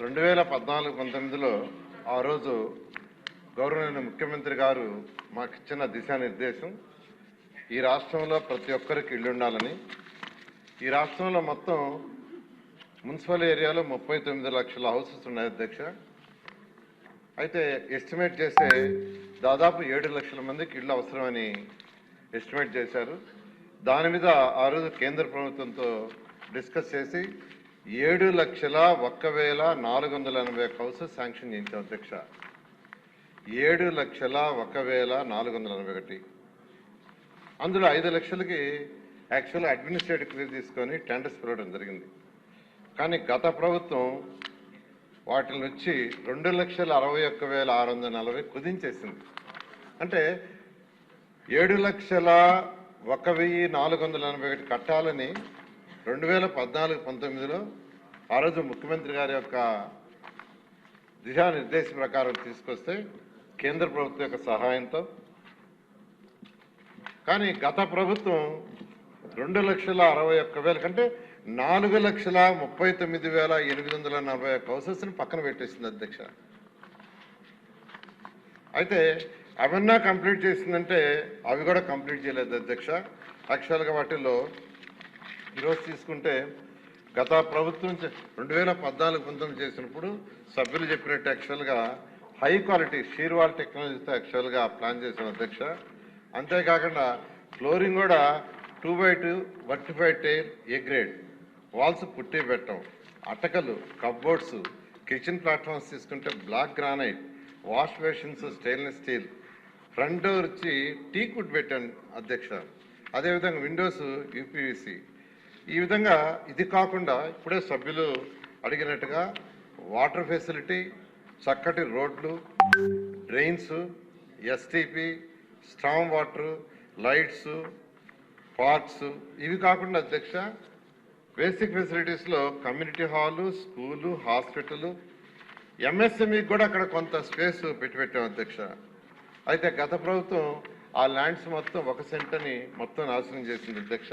రెండు వేల పద్నాలుగు పంతొమ్మిదిలో ఆ రోజు గౌరవనీయ ముఖ్యమంత్రి గారు మాకు ఇచ్చిన దిశానిర్దేశం ఈ రాష్ట్రంలో ప్రతి ఒక్కరికి ఇల్లు ఉండాలని ఈ రాష్ట్రంలో మొత్తం మున్సిపల్ ఏరియాలో ముప్పై తొమ్మిది లక్షల హౌసెస్ ఉన్నాయి అధ్యక్ష. అయితే ఎస్టిమేట్ చేస్తే దాదాపు ఏడు లక్షల మందికి ఇళ్ళు అవసరమని ఎస్టిమేట్ చేశారు. దాని మీద ఆ రోజు కేంద్ర ప్రభుత్వంతో డిస్కస్ చేసి ఏడు లక్షల ఒక్క వేల నాలుగు వందల ఎనభై ఒక్క హౌసెస్ శాంక్షన్ చేయించాం అధ్యక్ష. ఏడు లక్షల ఒక వేల నాలుగు వందల ఎనభై ఒకటి. అందులో ఐదు లక్షలకి యాక్చువల్గా అడ్మినిస్ట్రేటివ్ క్లియర్ తీసుకొని టెండర్స్ పిలవడం జరిగింది. కానీ గత ప్రభుత్వం వాటిని వచ్చి రెండు లక్షల అరవై ఒక్క వేల ఆరు వందల నలభై కుదించేసింది. అంటే ఏడు లక్షల ఒక వెయ్యి నాలుగు వందల ఎనభై ఒకటి కట్టాలని రెండు వేల పద్నాలుగు పంతొమ్మిదిలో ఆ రోజు ముఖ్యమంత్రి గారి యొక్క దిశానిర్దేశం ప్రకారం తీసుకొస్తే కేంద్ర ప్రభుత్వం యొక్క సహాయంతో. కానీ గత ప్రభుత్వం రెండు లక్షల అరవై ఒక్క వేల కంటే నాలుగు లక్షల ముప్పై తొమ్మిది వేల ఎనిమిది వందల నలభై ఒక్క హౌసెస్ని పక్కన పెట్టేసింది అధ్యక్ష. అయితే అవన్నా కంప్లీట్ చేసిందంటే అవి కూడా కంప్లీట్ చేయలేదు అధ్యక్ష. యాక్చువల్గా వాటిల్లో ఈరోజు తీసుకుంటే గత ప్రభుత్వం చే- రెండు వేల పద్నాలుగు పంతొమ్మిది చేసినప్పుడు సభ్యులు చెప్పినట్టు యాక్చువల్గా హై క్వాలిటీ షీర్వాల్ టెక్నాలజీతో యాక్చువల్గా ప్లాన్ చేసిన అధ్యక్ష. అంతేకాకుండా ఫ్లోరింగ్ కూడా two by two vitrified tile A grade walls putty పెట్టడం అటకలు కప్బోర్డ్స్ కిచెన్ ప్లాట్ఫామ్స్ తీసుకుంటే black granite wash basins stainless steel front door వచ్చి టీ కుడ్ పెట్టాను అధ్యక్ష. అదేవిధంగా విండోస్ యూపీవీసీ ఈ విధంగా ఇది కాకుండా ఇప్పుడే సభ్యులు అడిగినట్టుగా వాటర్ ఫెసిలిటీ చక్కటి రోడ్లు drains STP strong water lights parks. ఇవి కాకుండా అధ్యక్ష basic ఫెసిలిటీస్లో community hall school hospital MSME కూడా అక్కడ కొంత స్పేస్ పెట్టి పెట్టాం అధ్యక్ష. అయితే గత ప్రభుత్వం ఆ ల్యాండ్స్ మొత్తం ఒక సెంటని మొత్తం నాశనం చేసింది అధ్యక్ష.